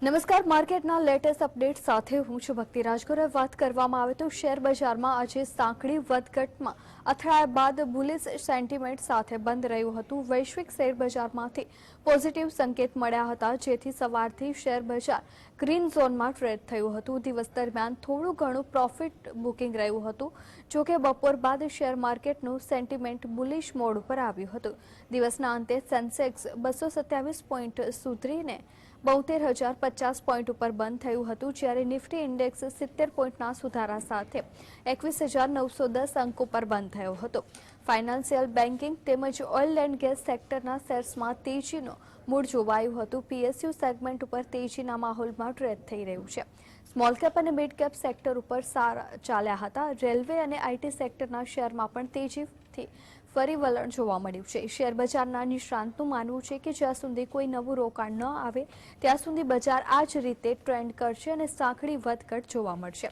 નમસ્કાર, માર્કેટના latest update સાથે હું છું ભક્તિ રાજગોરે. વાત કરવામાં આવે તો શેર બજારમાં આજે સાંકડી વધઘટમાં. અથડાયા બાદ બુલિસ સેન્ટિમેન્ટ સાથે બંધ રહ્યું હતું. વૈશ્વિક શેર બજારમાંથી પોઝિટિવ સંકેત મળ્યા હતા, જેથી સવારથી શેર બજાર ગ્રીન ઝોનમાં ટ્રેડ થયું હતું. દિવસ દરમિયાન થોડું ઘણું પ્રોફિટ બુકિંગ રહ્યું હતું જોકે બપોર બાદ શેર માર્કેટનું સેન્ટિમેન્ટ બુલિશ મોડ ઉપર આવ્યું હતું. દિવસના અંતે સેન્સેક્સ બસો સત્યાવીસ પોઈન્ટ સુધરીને બોતેર હજાર પચાસ પોઈન્ટ ઉપર બંધ થયું હતું, જ્યારે નિફ્ટી ઇન્ડેક્સ સિત્તેર પોઈન્ટના સુધારા સાથે એકવીસ હજાર નવસો દસ અંક ઉપર બંધ થયો હતો. ફાઇનાન્શિયલ બેન્કિંગ તેમજ ઓઇલ એન્ડ ગેસ સેક્ટરના શેર્સમાં તેજીનો મૂળ જોવાયું હતું. પીએસયુ સેગમેન્ટ ઉપર તેજીના માહોલમાં ટ્રેડ થઈ રહ્યું છે. સ્મોલ કેપ અને મિડ કેપ સેક્ટર ઉપર સારા ચાલ્યા હતા. રેલવે અને આઈટી સેક્ટરના શેરમાં પણ તેજીથી ફરી વલણ જોવા મળ્યું છે. શેર બજારના નિષ્ણાંતનું માનવું છે કે જ્યાં સુધી કોઈ નવું રોકાણ ન આવે, ત્યાં સુધી બજાર આ જ રીતે ટ્રેન્ડ કરશે અને સાંકડી વધઘટ જોવા મળશે.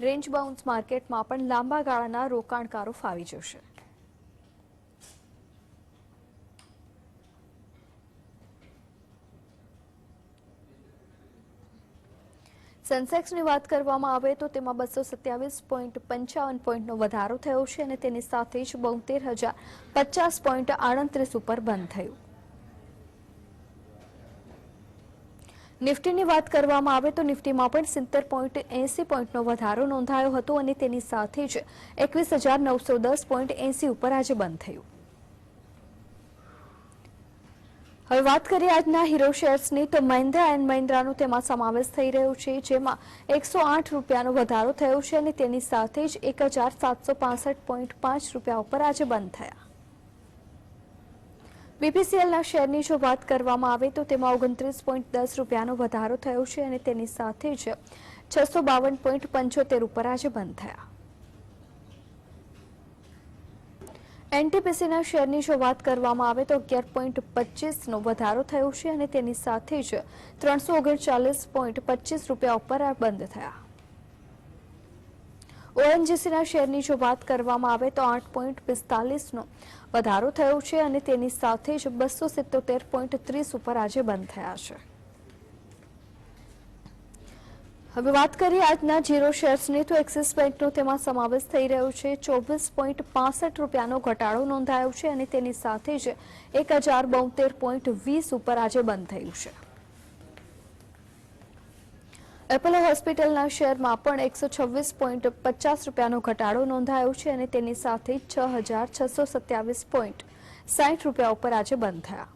રેન્જ બાઉન્સ માર્કેટમાં પણ લાંબા ગાળાના રોકાણકારો ફાવી જશે. સેન્સેક્સની વાત કરવામાં આવે તો તેમાં બસો સત્યાવીસ પોઈન્ટ પંચાવન પોઈન્ટનો વધારો થયો છે અને તેની સાથે જ બોતેર હજાર પચાસ પોઈન્ટ આડત્રીસ ઉપર બંધ થયું. નિફ્ટીની વાત કરવામાં આવે તો નિફ્ટીમાં પણ સિત્તેર પોઈન્ટ એસી પોઈન્ટનો વધારો નોંધાયો હતો અને તેની સાથે જ એકવીસ હજાર નવસો દસ પોઈન્ટ એસી ઉપર આજે બંધ થયું. હવે વાત કરીએ આજના હીરો શેર્સની તો મહિન્દ્રા એન્ડ મહિન્દ્રાનો તેમાં સમાવેશ થઈ રહ્યો છે, જેમાં એકસો આઠ રૂપિયાનો વધારો થયો છે અને તેની સાથે જ એક હજાર સાતસો પાસઠ પોઈન્ટ પાંચ રૂપિયા ઉપર આજે બંધ થયા. બીપીસીએલના શેરની જો વાત કરવામાં આવે, તો તેમાં ઓગણત્રીસ પોઈન્ટ દસ રૂપિયાનો વધારો થયો છે અને તેની સાથે જ છસો બાવન પોઈન્ટ પંચોતેર ઉપર આજે બંધ થયા. એનટીપીસીના શેરની જો વાત કરવામાં આવે તો અગિયાર પોઈન્ટ પચીસનો વધારો થયો છે અને તેની સાથે જ ત્રણસો ઓગણચાલીસ પોઈન્ટ પચીસ રૂપિયા ઉપર આ બંધ થયા. ઓએનજીસીના શેરની જો વાત કરવામાં આવે તો આઠ પોઈન્ટ પિસ્તાલીસનો વધારો થયો છે અને તેની સાથે જ બસો સિત્તોતેર પોઈન્ટ ત્રીસ ઉપર આજે બંધ થયા છે. હવે વાત કરીએ આજના જીરો શેર્સની તો એક્સિસ બેંકનો તેમાં સમાવેશ થઈ રહ્યો છે. ચોવીસ પોઈન્ટ પાસઠ રૂપિયાનો ઘટાડો નોંધાયો છે અને તેની સાથે જ એક હજાર બોતેર પોઈન્ટ વીસ ઉપર આજે બંધ થયું છે. એપોલો હોસ્પિટલના શેરમાં પણ એકસો છવ્વીસ પોઈન્ટ પચાસ રૂપિયાનો ઘટાડો નોંધાયો છે અને તેની સાથે છ હજાર છસો સત્યાવીસ પોઈન્ટ સાઠ રૂપિયા ઉપર આજે બંધ થયા.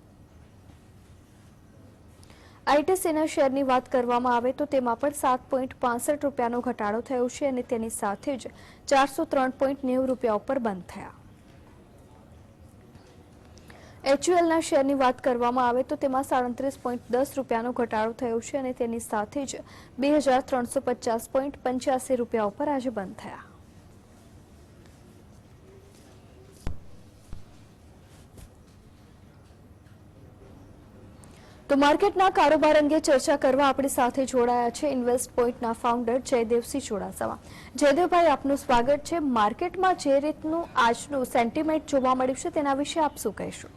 આઈટીસીના શેરની વાત કરવામાં આવે તો તેમાં પણ સાત પોઈન્ટ પાસઠ રૂપિયાનો ઘટાડો થયો છે અને તેની સાથે જ ચારસો ત્રણ પોઈન્ટ નેવું રૂપિયા ઉપર બંધ થયા. એચયુએલના શેરની વાત કરવામાં આવે તો તેમાં સાડત્રીસ પોઈન્ટ દસ રૂપિયાનો ઘટાડો થયો છે અને તેની સાથે જ બે હજાર ત્રણસો પચાસ પોઈન્ટ પંચ્યાસી રૂપિયા ઉપર આજે બંધ થયા. તો માર્કેટના કારોબાર અંગે ચર્ચા કરવા આપણી સાથે જોડાયા છે ઇન્વેસ્ટ પોઈન્ટના ફાઉન્ડર જયદેવસિંહ ચુડાસમા. જયદેવભાઈ, આપનું સ્વાગત છે. માર્કેટમાં જે રીતનું આજનું સેન્ટિમેન્ટ જોવા મળ્યું છે તેના વિશે આપ શું કહેશો?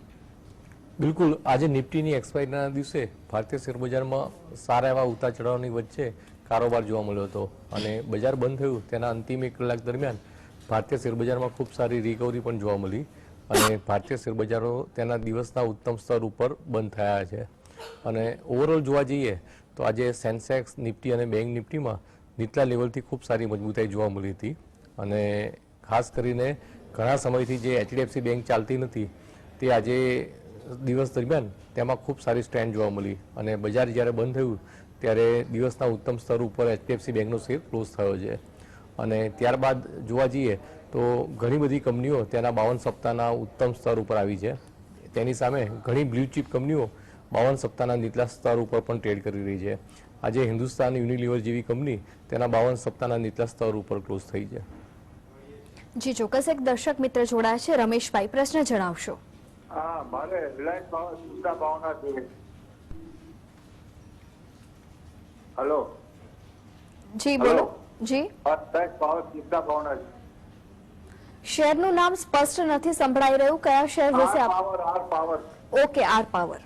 બિલકુલ. આજે નિફ્ટીની એક્સપાયરીના દિવસે ભારતીય શેર બજારમાં સારા એવા ઉતાર ચઢાવની વચ્ચે કારોબાર જોવા મળ્યો હતો અને બજાર બંધ થયું. તેના અંતિમ એક કલાક દરમિયાન ભારતીય શેર બજારમાં ખૂબ સારી રિકવરી પણ જોવા મળી અને ભારતીય શેર બજારો તેના દિવસના ઉત્તમ સ્તર ઉપર બંધ થયા છે. અને ઓવરઓલ જોવા જઈએ તો આજે સેન્સેક્સ નિફ્ટી અને બેંક નિફ્ટીમાં નીચલા લેવલથી ખૂબ સારી મજબૂતાઈ જોવા મળી હતી. અને ખાસ કરીને ઘણા સમયથી જે એચડીએફસી બેંક ચાલતી નથી, તે આજે દિવસ દરમિયાન તેમાં ખૂબ સારી સ્ટ્રેન્ડ જોવા મળી. અને બજાર જ્યારે બંધ થયું, ત્યારે દિવસના ઉત્તમ સ્તર ઉપર એચડીએફસી બેંકનો શેર ક્લોઝ થયો છે. અને ત્યારબાદ જોવા જઈએ તો ઘણી બધી કંપનીઓ તેના બાવન સપ્તાહના ઉત્તમ સ્તર ઉપર આવી છે. તેની સામે ઘણી બ્લુ ચીપ કંપનીઓ બાવન સપ્તાહના નીચલા સ્તર ઉપર પણ ટ્રેડ કરી રહી છે. આજે હિન્દુસ્તાન યુનિલિવર જેવી કંપની તેના બાવન સપ્તાહના નીચલા સ્તર ઉપર ક્લોઝ થઈ છે. જી ચોક્કસ એક દર્શક મિત્ર જોડાયા છે. રમેશભાઈ પ્રશ્ન જણાવશો. હા મારે રિલાયન્સ સુધા ભાવના છે હલો. જી બોલો. જી. ભાવના છે શેરનું નામ સ્પષ્ટ નથી સંભળાઈ રહ્યું. કયા શેર વિશે આપ R power okay R power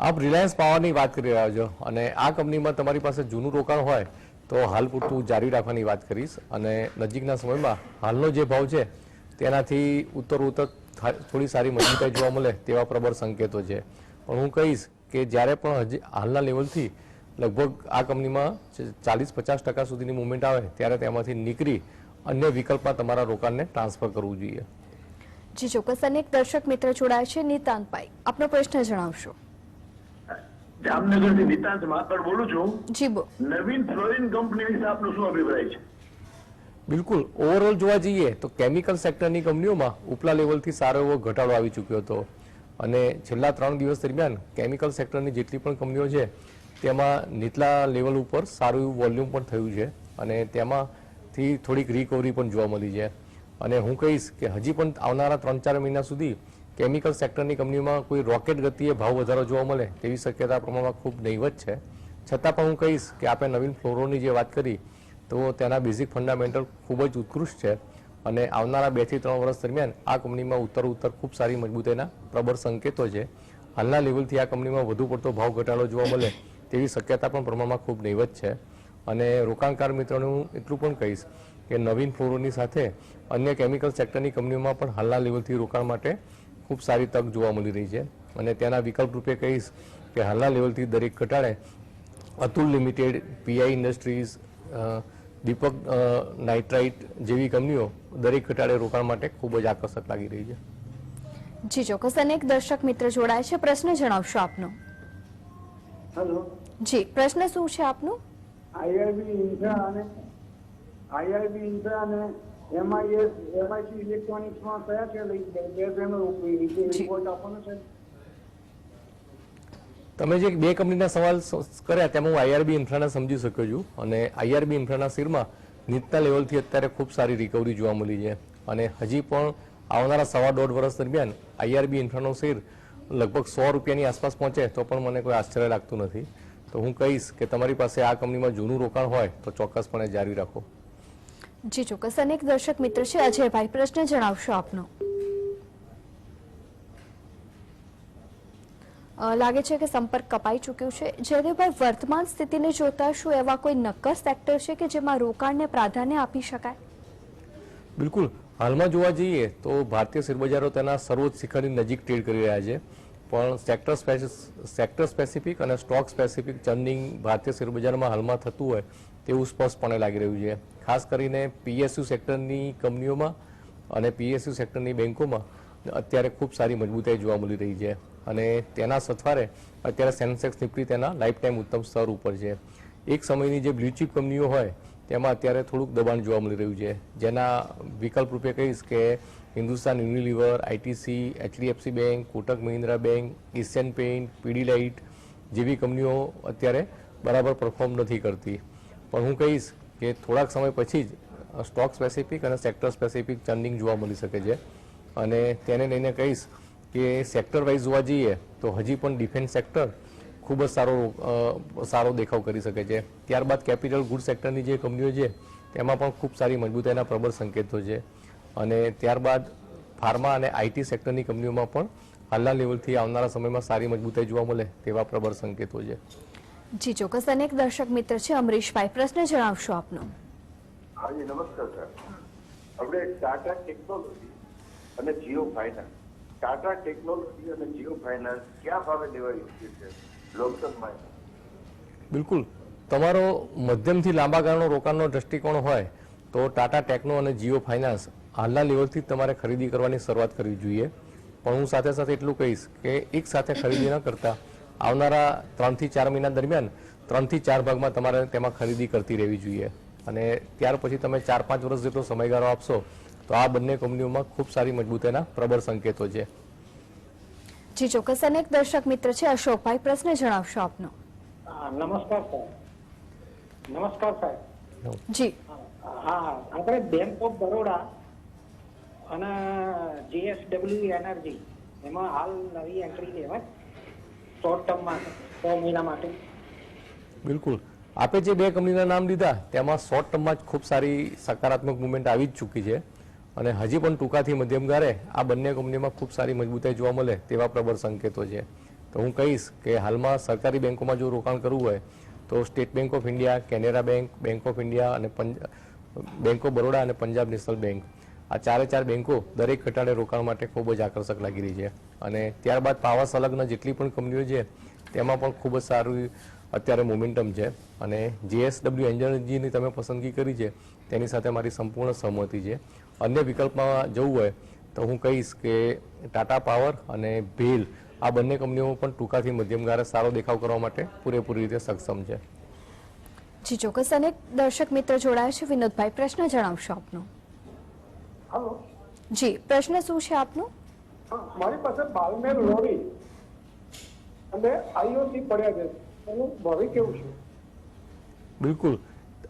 આપ રિલાયન્સ પાવરની વાત કરી રહ્યા છો અને આ કંપનીમાં તમારી પાસે જૂનું રોકાણ હોય તો હાલ પૂરતું જાળવી રાખવાની વાત કરીશ અને નજીકના સમયમાં હાલનો જે ભાવ છે, તેનાથી ઉત્તર ઉત્તર થોડી સારી મજબૂતાઈ જોવા મળે તેવા પ્રબળ સંકેતો છે. પણ હું કહીશ કે જ્યારે પણ હજી હાલના લેવલથી લગભગ આ કંપનીમાં ચાલીસ પચાસ ટકા સુધીની મુવમેન્ટ આવે, ત્યારે તેમાંથી નીકળી અન્ય વિકલ્પમાં તમારા રોકાણને ટ્રાન્સફર કરવું જોઈએ. જી ચોક્કસ. અનેક દર્શક મિત્ર જોડાય છે, નિતાંતભાઈ. આપનો પ્રશ્ન જણાવશો. જામનગરથી નિતાંત માકડ બોલું છું. જી બો નવીન ફ્લોરિન કંપની વિશે આપનો શું અભિપ્રાય છે? બિલકુલ. ઓવરઓલ જોવા જઈએ તો કેમિકલ સેક્ટરની કંપનીઓમાં ઉપલા લેવલથી સારો એવો ઘટાડો આવી ચૂક્યો હતો. અને છેલ્લા ત્રણ દિવસ દરમિયાન કેમિકલ સેક્ટરની જેટલી પણ કંપનીઓ છે તેમાં નીચલા લેવલ ઉપર સારું એવું વોલ્યુમ પણ થયું છે અને તેમાંથી થોડીક રિકવરી પણ જોવા મળી છે. અને હું કહીશ કે હજી પણ આવનારા ત્રણ ચાર મહિના સુધી કેમિકલ સેક્ટરની કંપનીઓમાં કોઈ રોકેટ ગતિએ ભાવ વધારો જોવા મળે તેવી શક્યતા પ્રમાણમાં ખૂબ નહીવત છે. છતાં પણ હું કહીશ કે આપણે નવીન ફ્લોરોની જે વાત કરી, તો તેના બેઝિક ફંડામેન્ટલ ખૂબ જ ઉત્કૃષ્ટ છે અને આવનારા બેથી ત્રણ વર્ષ દરમિયાન આ કંપનીમાં ઉત્તર ઉત્તર ખૂબ સારી મજબૂતાઈના પ્રબળ સંકેતો છે. હાલના લેવલથી આ કંપનીમાં વધુ પડતો ભાવ ઘટાડો જોવા મળે તેવી શક્યતા પણ પ્રમાણમાં ખૂબ નહીવત છે. અને રોકાણકાર મિત્રોને હું એટલું પણ કહીશ કે નવીન ફ્લોરોની સાથે અન્ય કેમિકલ સેક્ટરની કંપનીઓમાં પણ હાલના લેવલથી રોકાણ માટે ખૂબ સારી તક જોવા મળી રહી છે અને તેના વિકલ્પ રૂપે કહીશ કે હાલના લેવલથી દરેક ઘટાડે Atul limited PI industries Deepak nitrite જેવી કંપનીઓ દરેક ઘટાડે રોકાણ માટે ખૂબ જ આકર્ષક લાગી રહી છે. જી ચોક્કસ. અનેક દર્શક મિત્ર જોડાય છે. પ્રશ્ન જણાવશો આપનો. હેલો જી પ્રશ્ન શું છે આપનો? આઈઆરબી ઇન્ફ્રા અને આઈઆરબી ઇન્ફ્રા અને એમઆઈએસ એમઆઈસી ઇલેક્ટ્રોનિક્સમાં કયા છે લઈ બે બેનો રિપોર્ટ આપવાનો છે? તમે જે બે કંપનીના સવાલ કર્યા તેમાં હું આઈઆરબી ઇન્ફ્રાના સમજી શક્યો છું અને આઈઆરબી ઇન્ફ્રાના શેરમાં નીચના લેવલથી અત્યારે ખૂબ સારી રિકવરી જોવા મળી છે. અને હજી પણ આવનારા સવા દોઢ વર્ષ દરમિયાન આઈઆરબી ઇન્ફ્રાનો શેર લગભગ સો રૂપિયાની આસપાસ પહોંચે તો પણ મને કોઈ આશ્ચર્ય લાગતું નથી. તો હું કહીશ કે તમારી પાસે આ કંપનીમાં જૂનું રોકાણ હોય તો ચોક્કસપણે જાળવી રાખો. જી, ચોક્કસ. અનેક દર્શક મિત્ર છે, અજયભાઈ. પ્રશ્ન જણાવશો આપનો. લાગે છે કે સંપર્ક કપાઈ ચૂક્યો છે. જયદેવભાઈ, વર્તમાન સ્થિતિને જોતા શું એવા કોઈ નક્કર સેક્ટર છે કે જેમાં રોકાણને પ્રાધાન્ય આપી શકાય? બિલકુલ. હાલમાં જોવા જઈએ તો ભારતીય શેરબજારો તેના સર્વોચ્ચ શિખરની નજીક ટ્રેડ કરી રહ્યા છે. પણ સેક્ટર સેક્ટર સ્પેસિફિક અને સ્ટોક સ્પેસિફિક ચર્નિંગ ભારતીય શેરબજારમાં હાલમાં થતું હોય તેવું સ્પષ્ટપણે લાગી રહ્યું છે. ખાસ કરીને પીએસયુ સેક્ટરની કંપનીઓમાં અને પીએસયુ સેક્ટરની બેંકોમાં અત્યારે ખૂબ સારી મજબૂતાઈ જોવા મળી રહી છે અને તેના સથવારે અત્યારે સેન્સેક્સ નિફ્ટી તેના લાઈફ ટાઈમ ઉત્તમ સ્તર ઉપર છે. એક સમયની જે બ્લ્યુચિપ કંપનીઓ હોય, તેમાં અત્યારે થોડુંક દબાણ જોવા મળી રહ્યું છે. જેના વિકલ્પ રૂપે કહીશ કે Hindustan Unilever ITC HDFC bank, Kotak Mahindra bank Asian paint, PD light જેવી કંપનીઓ અત્યારે બરાબર પરફોર્મ નથી કરતી. પણ હું કહીશ કે થોડાક સમય પછી જ સ્ટોક સ્પેસિફિક અને સેક્ટર સ્પેસિફિક ચર્નિંગ જોવા મળી શકે છે. અને તેને લઈને કહીશ કે સેક્ટર વાઇઝ જોવા જઈએ, તો હજી પણ ડિફેન્સ સેક્ટર ખૂબ જ સારો સારો દેખાવ કરી શકે છે. ત્યારબાદ કેપિટલ ગુડ સેક્ટરની જે કંપનીઓ છે, તેમાં પણ ખૂબ સારી મજબૂતાઈના પ્રબળ સંકેતો છે. અને ત્યારબાદ ફાર્મા અને આઈટી સેક્ટરની કંપનીઓમાં પણ હાલના લેવલથી આવનારા સમયમાં સારી મજબૂતાઈ જોવા મળે તેવા પ્રબળ સંકેતો છે. જી ચોક્કસ. અનેક દર્શક મિત્ર છે અમરીશભાઈ. પ્રશ્ન જણાવશો આપનો. હાજી નમસ્કાર સર. આપણે ટાટા ટેકનોલોજી અને જીઓ ફાઇનાન્સ. ટાટા ટેકનોલોજી અને જીઓ ફાઇનાન્સ ક્યાં ભાવે લેવા યોગ્ય છે? લોકસભામાં બિલકુલ. તમારો મધ્યમથી લાંબા ગાળાનો રોકાણનો દ્રષ્ટિકોણ હોય તો ટાટા ટેકનો અને જીઓ ફાઇનાન્સ હાલના લેવલથી જ તમારે ખરીદી કરવાની શરૂઆત કરવી જોઈએ. પણ હું સાથે સાથે એટલું કહીશ કે એક સાથે ખરીદી ન કરતા આવનારા ત્રણથી ચાર મહિના દરમિયાન ત્રણથી ચાર ભાગમાં તમારે તેમાં ખરીદી કરતી રહેવી જોઈએ. અને ત્યાર પછી તમે ચાર પાંચ વર્ષ જેટલો સમયગાળો આપશો તો આ બંને કંપનીઓમાં ખૂબ સારી મજબૂતીના પ્રબળ સંકેતો છે. જી ચોક્કસ. અનેક દર્શક મિત્ર છે. અશોકભાઈ પ્રશ્ન જણાવશો આપનો. નમસ્કાર સાહેબ. નમસ્કાર સાહેબ. જી. હા આપણે બેંક ઓફ બરોડા અને જીએસડબલ્યુ એનર્જી એમાં હાલ નવી એન્ટ્રી લેવાય. શોર્ટ ટર્મ માટે છ મહિના માટે. બિલકુલ. આપે જે બે કંપનીના નામ લીધા, તેમાં શોર્ટ ટર્મમાં જ ખૂબ સારી સકારાત્મક મુવમેન્ટ આવી જ ચૂકી છે. અને હજી પણ ટૂંકાથી મધ્યમ ગાળે આ બંને કંપનીમાં ખૂબ સારી મજબૂતાઈ જોવા મળે તેવા પ્રબળ સંકેતો છે. તો હું કહીશ કે હાલમાં સરકારી બેંકોમાં જો રોકાણ કરવું હોય, તો State Bank of India, Canara bank bank of India અને પંજાબ બેંક ઓફ બરોડા અને પંજાબ નેશનલ બેંક. આ ચારે ચાર બેંકો દરેક ઘટાડે રોકાણ માટે ખૂબ જ આકર્ષક લાગી રહી છે. અને ત્યારબાદ પાવર સંલગ્ન જેટલી પણ કંપનીઓ છે, તેમાં પણ ખૂબ જ સારું અત્યારે મોમેન્ટમ છે. અને જેએસડબલ્યુ એનર્જીની તમે પસંદગી કરી છે, તેની સાથે મારી સંપૂર્ણ સહમતિ છે. અન્ય વિકલ્પમાં જવું હોય તો હું કહીશ કે ટાટા પાવર અને ભેલ આ બંને કંપનીઓ પણ ટૂંકાથી મધ્યમ સારો દેખાવ કરવા માટે પૂરેપૂરી રીતે સક્ષમ છે. જી, ચોક્કસ. અનેક દર્શક મિત્ર જોડાયા છે વિનોદભાઈ, પ્રશ્ન જણાવશો આપનો. હલો. જી પ્રશ્ન શું છે આપનો? મારી પાસે બાલમેર લોરી અને આઈઓસી પડ્યા છે. એનું ભાવિ કેવું છે? બિલકુલ.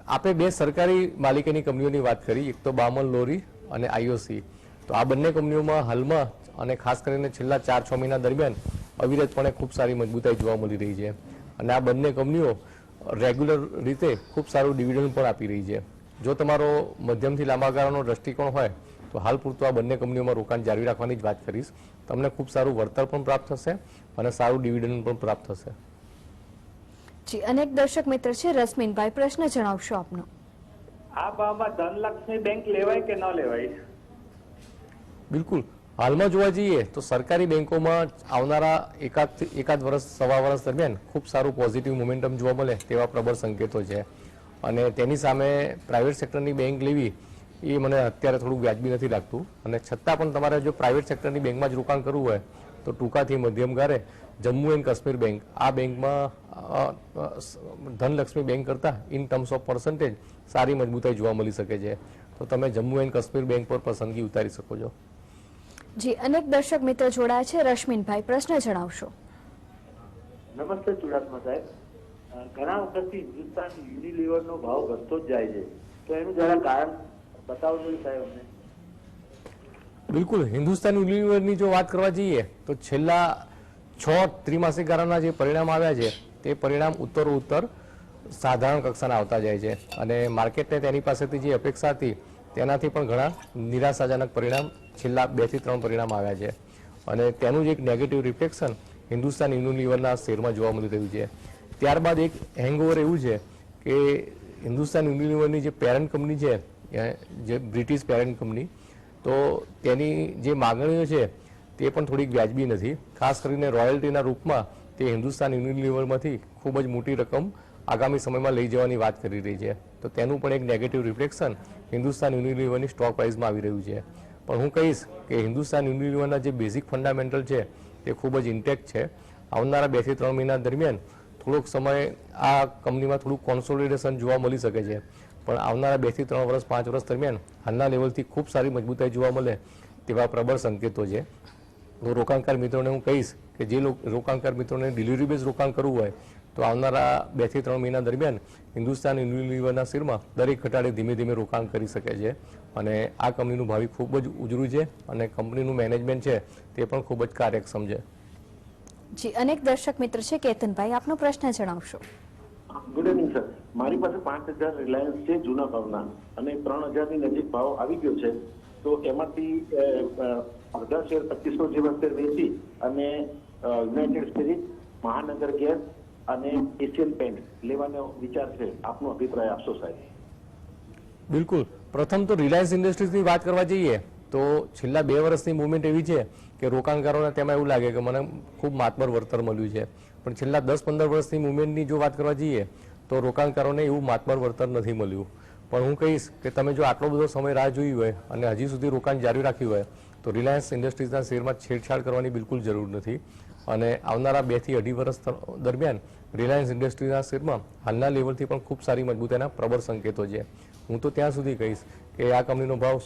આપણે બે સરકારી માલિકીની કંપનીઓની વાત કરી. એક તો બામન લોરી અને આઈઓસી. તો આ બંને કંપનીઓમાં હાલમાં અને ખાસ કરીને છેલ્લા ચાર છ મહિના દરમિયાન અવિરતપણે ખૂબ સારી મજબૂતાઈ જોવા મળી રહી છે. અને આ બંને કંપનીઓ રેગ્યુલર રીતે ખૂબ સારું ડિવિડન્ડ પણ આપી રહી છે. જો તમારો મધ્યમથી લાંબા ગાળાનો દ્રષ્ટિકોણ હોય તો હાલ પૂરતું આ બંને કંપનીઓમાં રોકાણ જાળવી રાખવાની જ વાત કરીશ. તમને ખૂબ સારું વળતર પણ પ્રાપ્ત થશે અને સારું ડિવિડન્ડ પણ પ્રાપ્ત થશે. જી અનેક દર્શક મિત્ર છે રસમીનભાઈ પ્રશ્ન જણાવશો આપનો. આ ધનલક્ષ્મી બેંક લેવાય કે ન લેવાય? બિલકુલ. હાલમાં જોવા જઈએ તો સરકારી બેંકોમાં આવનારા એકાદ એકાદ વર્ષ સવા વર્ષ દરમિયાન ખૂબ સારું પોઝિટિવ મોમેન્ટમ જોવા મળે તેવા પ્રબળ સંકેતો છે. અને તેની સામે પ્રાઇવેટ સેક્ટરની બેંક લેવી એ મને અત્યારે થોડું વ્યાજબી નથી લાગતું. અને છતાં પણ તમારે જો પ્રાઇવેટ સેક્ટરની બેંકમાં જ રોકાણ કરવું હોય તો ટૂંકાથી મધ્યમ ગારે જમ્મુ એન્ડ કાશ્મીર બેંક આ બેંકમાં ધનલક્ષ્મી બેંક કરતાં ઇન ટર્મ્સ ઓફ પર્સન્ટેજ સારી મજબૂતાઈ જોવા મળી શકે છે. તો તમે જમ્મુ એન્ડ કાશ્મીર બેંક પર પસંદગી ઉતારી શકો છો. જી અનેક દર્શક મિત્ર જોડાયા છે. રશ્મિનભાઈ પ્રશ્ન જણાવશો. નમસ્તે ચુડાસમા સાહેબ. ઘણા વખતથી હિન્દુસ્તાન યુનિલિવરનો ભાવ ઘટતો જ જાય છે. તો એનું જરા કારણ બતાવજો જોઈએ સાહેબ અમને. બિલકુલ, હિન્દુસ્તાન યુનિલિવરની જો વાત કરવા જઈએ, તો છેલ્લા છ ત્રિમાસિક ગાળાના જે પરિણામ આવ્યા છે, તે પરિણામ ઉત્તર ઉત્તર સાધારણ કક્ષાના આવતા જાય છે. અને માર્કેટને તેની પાસેથી જે અપેક્ષા હતી, તેનાથી પણ ઘણા નિરાશાજનક પરિણામ છેલ્લા બેથી ત્રણ પરિણામ આવ્યા છે. અને તેનું જ એક નેગેટિવ રિફ્લેક્શન હિન્દુસ્તાન યુનિલિવરના શેરમાં જોવા મળી રહ્યું છે. ત્યારબાદ એક હેંગઓવર એવું છે કે હિન્દુસ્તાન યુનિલિવરની જે પેરેન્ટ કંપની છે જે બ્રિટિશ પેરેન્ટ કંપની, તો તેની જે માગણીઓ છે, તે પણ થોડીક વ્યાજબી નથી. ખાસ કરીને રોયલ્ટીના રૂપમાં તે હિન્દુસ્તાન યુનિલિવરમાંથી ખૂબ જ મોટી રકમ આગામી સમયમાં લઈ જવાની વાત કરી રહી છે. તો તેનું પણ એક નેગેટિવ રિફ્લેક્શન હિન્દુસ્તાન યુનિલિવરની સ્ટોક પ્રાઇસમાં આવી રહ્યું છે. પણ હું કહીશ કે હિન્દુસ્તાન યુનિલિવરના જે બેઝિક ફંડામેન્ટલ છે, તે ખૂબ જ ઇન્ટેક્ટ છે. આવનારા બેથી ત્રણ મહિના દરમિયાન થોડોક સમય આ કંપનીમાં થોડું કોન્સોલિડેશન જોવા મળી શકે છે. પણ આવનારા બેથી ત્રણ વર્ષ, પાંચ વર્ષ દરમિયાન હાલના લેવલથી ખૂબ સારી મજબૂતાઈ જોવા મળે તેવા પ્રબળ સંકેતો છે. તો રોકાણકાર મિત્રોને હું કહીશ કે જે રોકાણકાર મિત્રોને ડિલિવરી બેઝ રોકાણ કરવું હોય, તો આવનારા બેથી ત્રણ મહિના દરમિયાન હિન્દુસ્તાન યુનિલિવરના શેરમાં દરેક ઘટાડે ધીમે ધીમે રોકાણ કરી શકે છે. અને આ કંપનીનું ભાવિ ખૂબ જ ઉજળું છે અને કંપનીનું મેનેજમેન્ટ છે તે પણ ખૂબ જ કાર્યક્ષમ છે. જી, અનેક દર્શક મિત્ર છે. કેતનભાઈ, આપનો પ્રશ્ન જણાવશો. ગુડ ઇવનિંગ સર મારી પાસે પાંચ હજાર રિલાયન્સ છે, જૂના ભાવના, અને ત્રણ હજારની નજીક ભાવ આવી ગયો છે. તો એમાંથી અડધા શેર પચીસો જેવા શેર વેચી અને યુનાઇટેડ સ્પિરિટ મહાનગર ગેસ અને એશિયન પેન્ટ લેવાનો વિચાર છે. આપનો અભિપ્રાય આપશો, સાહેબ? બિલકુલ. પ્રથમ તો રિલાયન્સ ઇન્ડસ્ટ્રીઝની વાત કરવા જઈએ, તો છેલ્લા બે વર્ષની મુવમેન્ટ એવી છે કે રોકાણકારોને તેમાં એવું લાગે કે મને ખૂબ માતબર વળતર મળ્યું છે. પણ છેલ્લા દસ પંદર વર્ષની મુવમેન્ટની જો વાત કરવા જઈએ, તો રોકાણકારોને એવું માતબર વળતર નથી મળ્યું. પણ હું કહીશ કે તમે જો આટલો બધો સમય રાહ જોઈ હોય અને હજી સુધી રોકાણ જારી રાખ્યું હોય, તો રિલાયન્સ ઇન્ડસ્ટ્રીઝના શેરમાં છેડછાડ કરવાની બિલકુલ જરૂર નથી. અને આવનારા બેથી અઢી વર્ષ દરમિયાન રિલાયન્સ ઇન્ડસ્ટ્રીઝના શેરમાં હાલના લેવલથી પણ ખૂબ સારી મજબૂતાઈના પ્રબળ સંકેતો છે. હું તો ત્યાં સુધી કહીશ કે આ કંપનીનો ભાવ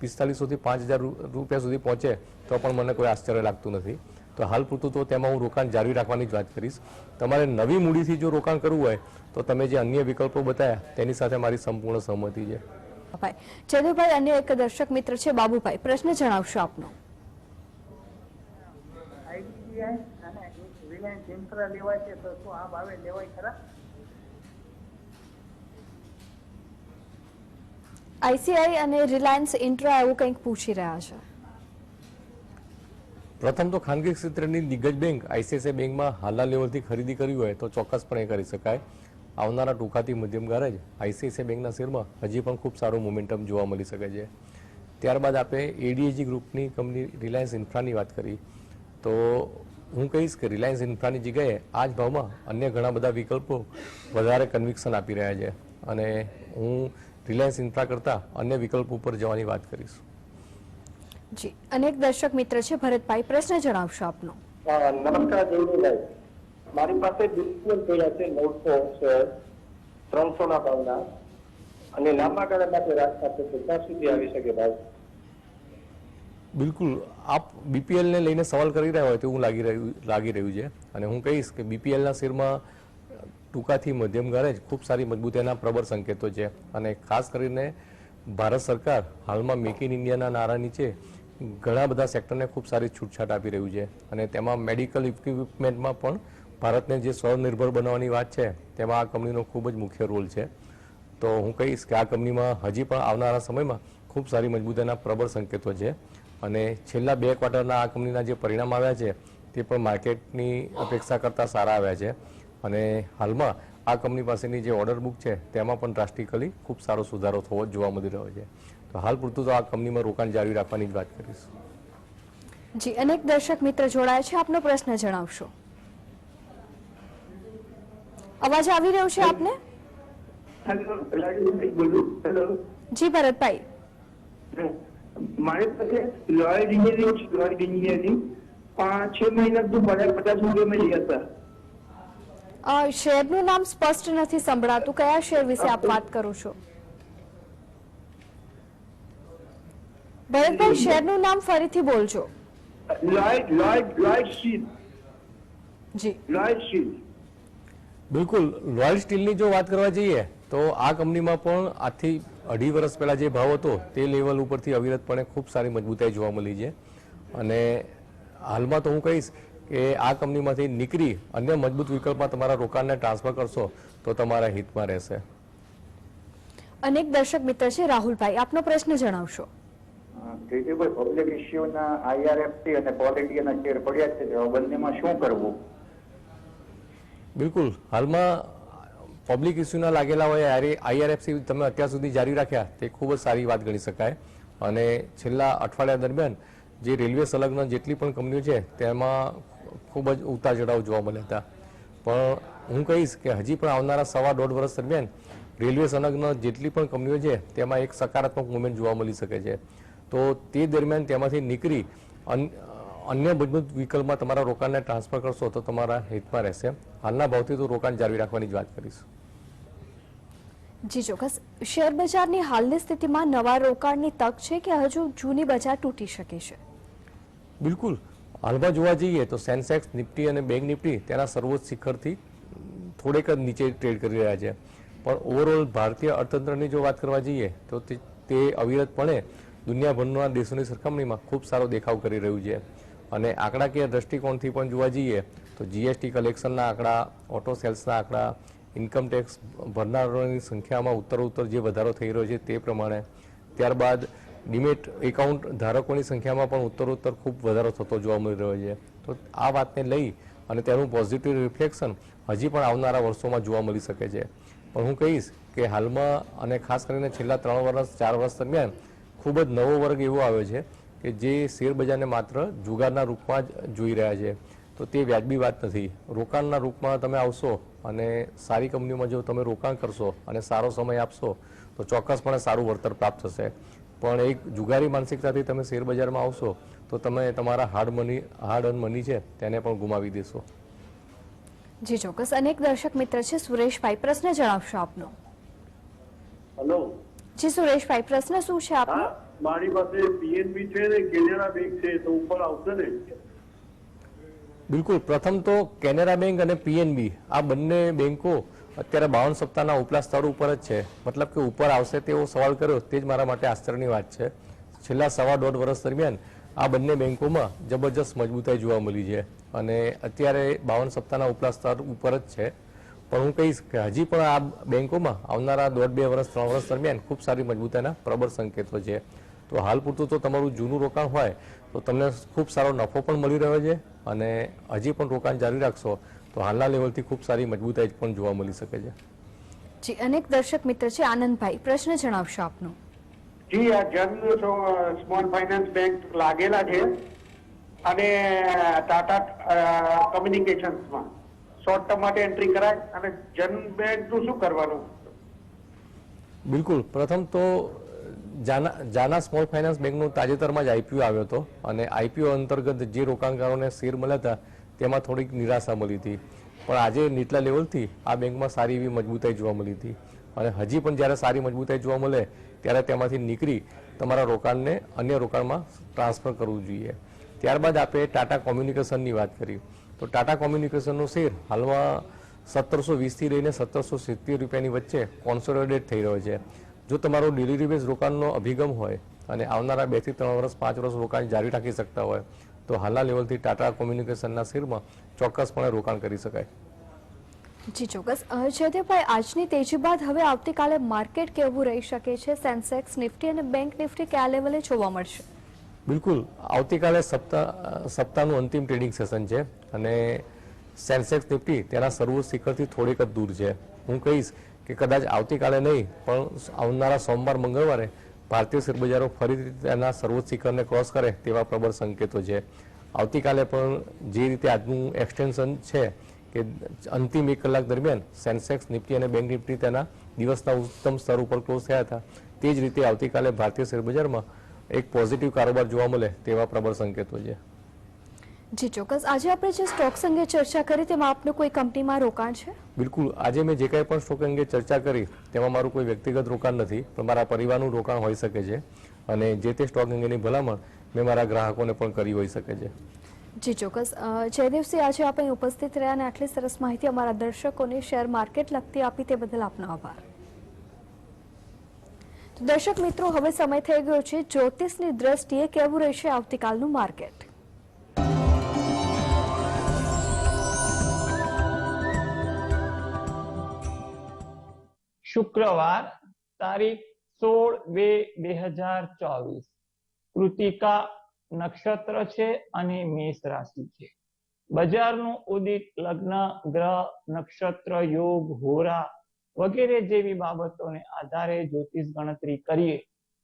પિસ્તાલીસોથી પાંચ હજાર રૂપિયા સુધી પહોંચે તો પણ મને કોઈ આશ્ચર્ય લાગતું નથી. તો હાલ પૂરતું તો તેમાં હું રોકાણ જાળવી રાખવાની જ વાત કરીશ. તમારે નવી મૂડીથી જો રોકાણ કરવું હોય તો તમે જે અન્ય વિકલ્પો બતાવ્યા તેની સાથે મારી સંપૂર્ણ સહમતિ છે. ભાઈ ચંદુભાઈ અન્ય એક દર્શક મિત્ર છે બાબુભાઈ. પ્રશ્ન જણાવશો આપનો. આઈસીઆઈ અને રિલાયન્સ ઇન્ટ્રા એવું કંઈક પૂછી રહ્યા છે. પ્રથમ તો ખાનગી ક્ષેત્રની દિગ્ગજ બેંક, આઈસીઆઈસીઆઈ બેંકમાં હાલના લેવલથી ખરીદી કરવી હોય તો ચોક્કસપણે કરી શકાય. આવનારા ટૂંકાથી મધ્યમ ગાળે જ આઈસીઆઈસીઆઈ બેંકના શેરમાં હજી પણ ખૂબ સારું મોમેન્ટમ જોવા મળી શકે છે. ત્યારબાદ આપણે એડીએજી ગ્રુપની કંપની રિલાયન્સ ઇન્ફ્રાની વાત કરી. તો હું કહીશ કે રિલાયન્સ ઇન્ફ્રાની જગ્યાએ આ જ ભાવમાં અન્ય ઘણા બધા વિકલ્પો વધારે કન્વિક્શન આપી રહ્યા છે. અને હું રિલાયન્સ ઇન્ફ્રા કરતાં અન્ય વિકલ્પ ઉપર જવાની વાત કરીશ. જી અનેક દર્શક મિત્ર છે ભરતભાઈ પ્રશ્ન જણાવશો આપનો. નમસ્કાર દેવજીભાઈ મારી પાસે બિલકુલ પડ્યા છે નવસો છે ત્રણસો ના ભાવના. અને લાંબા ગાળા માટે રાખતા છે ક્યાં સુધી આવી શકે ભાવ બિલકુલ. આપ બીપીએલને લઈને સવાલ કરી રહ્યા હોય તેવું લાગી રહ્યું લાગી રહ્યું છે. અને હું કહીશ કે બીપીએલના શેરમાં ટૂંકાથી મધ્યમ ગાળે જ ખૂબ સારી મજબૂતીના પ્રબળ સંકેતો છે. અને ખાસ કરીને ભારત સરકાર હાલમાં મેક ઇન ઇન્ડિયાના નારા નીચે ઘણા બધા સેક્ટરને ખૂબ સારી છૂટછાટ આપી રહ્યું છે. અને તેમાં મેડિકલ ઇક્વિપમેન્ટમાં પણ ભારતને જે સ્વનિર્ભર બનાવવાની વાત છે, તેમાં આ કંપનીનો ખૂબ જ મુખ્ય રોલ છે. તો હું કહીશ કે આ કંપનીમાં હજી પણ આવનારા સમયમાં ખૂબ સારી મજબૂતાના પ્રબળ સંકેતો છે. અને છેલ્લા બે ક્વાર્ટરના આ કંપનીના જે પરિણામ આવ્યા છે, તે પણ માર્કેટની અપેક્ષા કરતાં સારા આવ્યા છે. અને હાલમાં આ કંપની પાસેની જે ઓર્ડર બુક છે, તેમાં પણ ડ્રાસ્ટિકલી ખૂબ સારો સુધારો થવો જોવા મળી રહ્યો છે. તો હાલ પૂરતું તો આ કંપનીમાં રોકાણ જાળવી રાખવાની જ વાત કરીશું. જી અનેક દર્શક મિત્ર જોડાયા છે. આપનો પ્રશ્ન જણાવશો. અવાજ આવી રહ્યો છે આપને? જી ભરતભાઈ. મારી પાસે લોયડ ઇન્જિનિયરિંગ છે લોયડ ઇન્જિનિયરિંગ પાંચ છ મહિના તો પચાસ પચાસ રૂપિયામાં લઈ હતા. શેરનું નામ સ્પષ્ટ નથી સંભળાતું. કયા શેર વિશે આપ વાત કરો છો? ભરતભાઈ શહેરનું નામ ફરીથી બોલજો. Light light light steel. જી. Light steel. બિલકુલ રોયલ સ્ટીલની જો વાત કરવા જઈએ તો આ કંપનીમાં પણ આજથી અઢી વર્ષ પહેલાં જે ભાવ હતો તે લેવલ ઉપરથી અવિરતપણે ખૂબ સારી મજબૂતાઈ જોવા મળી છે. અને હાલમાં તો હું કહીશ કે આ કંપનીમાંથી નીકળી અન્ય મજબૂત વિકલ્પમાં તમારા રોકાણને ટ્રાન્સફર કરશો તો તમારા હિતમાં રહેશે. અનેક દર્શક મિત્ર છે રાહુલભાઈ આપનો પ્રશ્ન જણાવશો. કેશુભાઈ પબ્લિક ઇસ્યુના આઈઆરએફટી અને પોલ ઇન્ડિયાના પડ્યા છે, તો બંનેમાં શું કરવું? બિલકુલ. હાલમાં પબ્લિક ઇસ્યુના લાગેલા હોય આઈઆરએફસી તમે અત્યાર સુધી જારી રાખ્યા, તે ખૂબ જ સારી વાત ગણી શકાય. અને છેલ્લા અઠવાડિયા દરમિયાન જે રેલવે સંલગ્ન જેટલી પણ કંપનીઓ છે, તેમાં ખૂબ જ ઉતાર ચઢાવ જોવા મળ્યા હતા. પણ હું કહીશ કે હજી પણ આવનારા સવા દોઢ વર્ષ દરમિયાન રેલવે સંલગ્ન જેટલી પણ કંપનીઓ છે, તેમાં એક સકારાત્મક મુવમેન્ટ જોવા મળી શકે છે. તો તે દરમિયાન તેમાંથી નીકળી અન- અન્ય મજબૂત વિકલ્પમાં તમારા રોકાણને ટ્રાન્સફર કરશો તો તમારા હિતમાં રહેશે. હાલના ભાવથી તો રોકાણ જાળવી રાખવાની જ વાત કરીશ. જી ચોક્કસ. શેર બજારની હાલની સ્થિતિમાં નવા રોકાણની તક છે કે હજુ જૂની બજાર તૂટી શકે છે? બિલકુલ. હાલમાં જોવા જઈએ તો સેન્સેક્સ નિફ્ટી અને બેંક નિફ્ટી તેના સર્વોચ્ચ શિખરથી થોડેક જ નીચે ટ્રેડ કરી રહ્યા છે. પણ ઓવરઓલ ભારતીય અર્થતંત્રની જો વાત કરવા જઈએ તે- તે અવિરતપણે દુનિયાભરના દેશોની સરખામણીમાં ખૂબ સારો દેખાવ કરી રહ્યું છે. અને આંકડાકીય દ્રષ્ટિકોણથી પણ જોવા જઈએ, તો જીએસટી કલેક્શનના આંકડા ઓટો સેલ્સના આંકડા ઇન્કમટેક્સ ભરનારાઓની સંખ્યામાં ઉત્તરોત્તર જે વધારો થઈ રહ્યો છે તે પ્રમાણે. ત્યારબાદ, ડિમેટ એકાઉન્ટ ધારકોની સંખ્યામાં પણ ઉત્તરોત્તર ખૂબ વધારો થતો જોવા મળી રહ્યો છે. તો આ વાતને લઈ અને તેનું પોઝિટિવ રિફ્લેક્શન હજી પણ આવનારા વર્ષોમાં જોવા મળી શકે છે. પણ હું કહીશ કે હાલમાં અને ખાસ કરીને છેલ્લા ત્રણ વર્ષ, ચાર વર્ષ દરમિયાન ખૂબ જ નવો વર્ગ એવો આવ્યો છે કે જે શેરબજારને માત્ર જુગારના રૂપમાં જ જોઈ રહ્યા છે. તો તે વ્યાજબી વાત નથી. રોકાણના રૂપમાં તમે આવશો અને સારી કંપનીઓમાં જો તમે રોકાણ કરશો અને સારો સમય આપશો તો ચોક્કસપણે સારું વળતર પ્રાપ્ત થશે. પણ એક જુગારી માનસિકતાથી તમે શેર બજારમાં આવશો તો તમે તમારા hard money hard earn money છે તેને પણ ગુમાવી દેશો. જી ચોક્કસ. અનેક દર્શક મિત્ર છે. સુરેશભાઈ પ્રશ્ન જણાવશો આપનો. હેલો જી સુરેશભાઈ પ્રશ્ન શું છે આપનો? મારી પાસે પીએનબી છે ને કેનેરા બેંક છે તો ઉપર આવશે ને. બિલકુલ. પ્રથમ તો કેનેરા બેંક અને પીએનબી આ બંને બેંકો અત્યારે બાવન સપ્તાહના ઉપલા સ્તર ઉપર જ છે. મતલબ કે ઉપર આવશે તેવો સવાલ કર્યો તે જ મારા માટે આશ્ચર્યની વાત છે. છેલ્લા સવા દોઢ વર્ષ દરમિયાન આ બંને બેંકોમાં જબરજસ્ત મજબૂતાઈ જોવા મળી છે. અને અત્યારે બાવન સપ્તાહના ઉપલા સ્તર ઉપર જ છે. પણ હું કહીશ કે હજી પણ આ બેંકોમાં આવનારા દોઢ બે વર્ષ ત્રણ વર્ષ દરમિયાન ખૂબ સારી મજબૂતાના પ્રબળ સંકેતો છે. તો હાલ પૂરતું તો તમારું જૂનું રોકાણ હોય તો તમને ખૂબ સારો નફો પણ મળી રહ્યો છે અને હજી પણ રોકાણ જારી રાખશો તો હાલના લેવલથી ખૂબ સારી મજબૂતાઈ પણ જોવા મળી શકે છે. જી અનેક દર્શક મિત્ર છે આનંદભાઈ પ્રશ્ન જણાવશો આપનો. જી આ જન સ્મોલ ફાઇનાન્સ બેંક લાગેલા છે અને ટાટા કમ્યુનિકેશન્સમાં. શોર્ટ ટર્મ માટે એન્ટ્રી કરાય અને જન બેંકનું શું કરવાનું? બિલકુલ. પ્રથમ તો, જાના જાના સ્મોલ ફાઇનાન્સ બેંકનું તાજેતરમાં જ આઈપીઓ આવ્યો હતો અને આઈપીઓ અંતર્ગત જે રોકાણકારોને શેર મળ્યા હતા, તેમાં થોડીક નિરાશા મળી હતી. પણ આજે નીચલા લેવલથી આ બેંકમાં સારી એવી મજબૂતાઈ જોવા મળી હતી. અને હજી પણ જ્યારે સારી મજબૂતાઈ જોવા મળે, ત્યારે તેમાંથી નીકળી તમારા રોકાણને અન્ય રોકાણમાં ટ્રાન્સફર કરવું જોઈએ. ત્યારબાદ આપણે ટાટા કોમ્યુનિકેશનની વાત કરી. તો ટાટા કોમ્યુનિકેશનનો શેર હાલમાં સત્તરસો વીસથી લઈને સત્તરસો સિત્તેર રૂપિયાની વચ્ચે કોન્સોલિડેટ થઈ રહ્યો છે. જો તમારો ડિલિવરી બેઝ રોકાણનો અભિગમ હોય અને આવનારા બેથી ત્રણ વર્ષ, પાંચ વર્ષ રોકાણ જારી રાખી શકતા હોય, તો હાલના લેવલથી ટાટા કોમ્યુનિકેશનના શેરમાં ચોક્કસપણે રોકાણ કરી શકાય. જી, ચોક્કસ. જયદેવભાઈ આજની તેજી બાદ હવે આવતીકાલે માર્કેટ કેવું રહી શકે છે? સેન્સેક્સ નિફ્ટી અને બેંક નિફ્ટી કયા લેવલે જોવા મળશે? બિલકુલ. આવતીકાલે સપ્તાહ સપ્તાહનું અંતિમ ટ્રેડિંગ સેશન છે અને સેન્સેક્સ નિફ્ટી તેના સર્વોચ્ચ શિખરથી થોડીક જ દૂર છે. હું કહીશ કે કદાચ આવતીકાલે નહીં, પણ આવનારા સોમવાર, મંગળવારે ભારતીય શેરબજારો ફરીથી તેના સર્વોચ્ચ શિખરને ક્રોસ કરે તેવા પ્રબળ સંકેતો છે. આવતીકાલે પણ જે રીતે આજનું એક્સટેન્શન છે કે અંતિમ એક કલાક દરમિયાન સેન્સેક્સ નિફ્ટી અને બેંક નિફ્ટી તેના દિવસના ઉત્તમ સ્તર ઉપર ક્લોઝ થયા હતા, તે જ રીતે આવતીકાલે ભારતીય શેરબજારમાં એક પોઝિટિવ કારોબાર જોવા મળે તેવા પ્રબળ સંકેતો છે. જી ચોક્કસ. આજે આપણે જે સ્ટોક્સ અંગે ચર્ચા કરી તેમાં આપનું કોઈ કંપનીમાં રોકાણ છે? બિલકુલ. આજે મેં જે કાંઈ પણ સ્ટોક અંગે ચર્ચા કરી તેમાં મારું કોઈ વ્યક્તિગત રોકાણ નથી પણ મારા પરિવારનું રોકાણ હોઈ શકે છે અને જે તે સ્ટોક અંગેની ભલામણ મેં મારા ગ્રાહકોને પણ કરી હોઈ શકે છે. જી ચોક્કસ. જયદેવસિંહ આજે આપણે ઉપસ્થિત રહ્યા અને આટલી સરસ માહિતી અમારા દર્શકોને શેર માર્કેટ લગતી આપી તે બદલ આપનો આભાર. દર્શક મિત્રો, હવે સમય થઈ ગયો છે. જ્યોતિષની દ્રષ્ટિએ કેવું રહેશે આવતીકાલનું માર્કેટ? શુક્રવાર, તારીખ સોળ બે બે હજાર ચોવીસ. કૃતિકા નક્ષત્ર છે અને મેષ રાશિ છે. બજારનું ઉદિત લગ્ન, ગ્રહ, નક્ષત્ર, યોગ, હોરા વગેરે જેવી બાબતોને આધારે જ્યોતિષ ગણતરી કરીએ,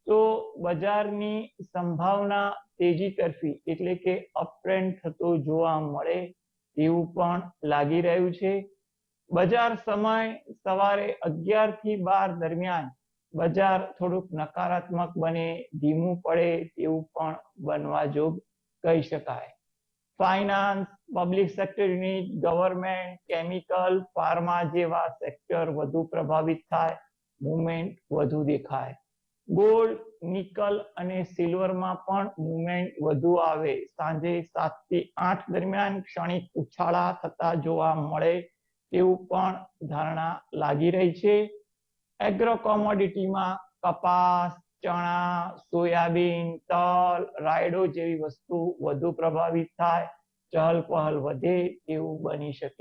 તો બજારની સંભાવના તેજી તરફી એટલે કે અપટ્રેન્ડ થતો જોવા મળે તેવું પણ લાગી રહ્યું છે. બજાર સમય સવારે અગિયારથી બાર દરમિયાન બજાર થોડુંક નકારાત્મક બને, ધીમું પડે તેવું પણ બનવા જોગ કહી શકાય. Finance public sector unit government chemical pharma જેવા સેક્ટર વધુ પ્રભાવિત થાય મુવમેન્ટ વધુ દેખાય. ગોલ્ડ નિકલ અને સિલ્વરમાં પણ મુવમેન્ટ વધુ આવે. સાંજે સાતથી આઠ દરમિયાન ક્ષણિક ઉછાળા થતા જોવા મળે તેવું પણ ધારણા લાગી રહી છે. એગ્રો કોમોડિટીમાં કપાસ ચણા, સોયાબીન, તલ, રાયડો જેવી વસ્તુ વધુ પ્રભાવિત થાય ચહલ પહલ વધે એવું બની શકે.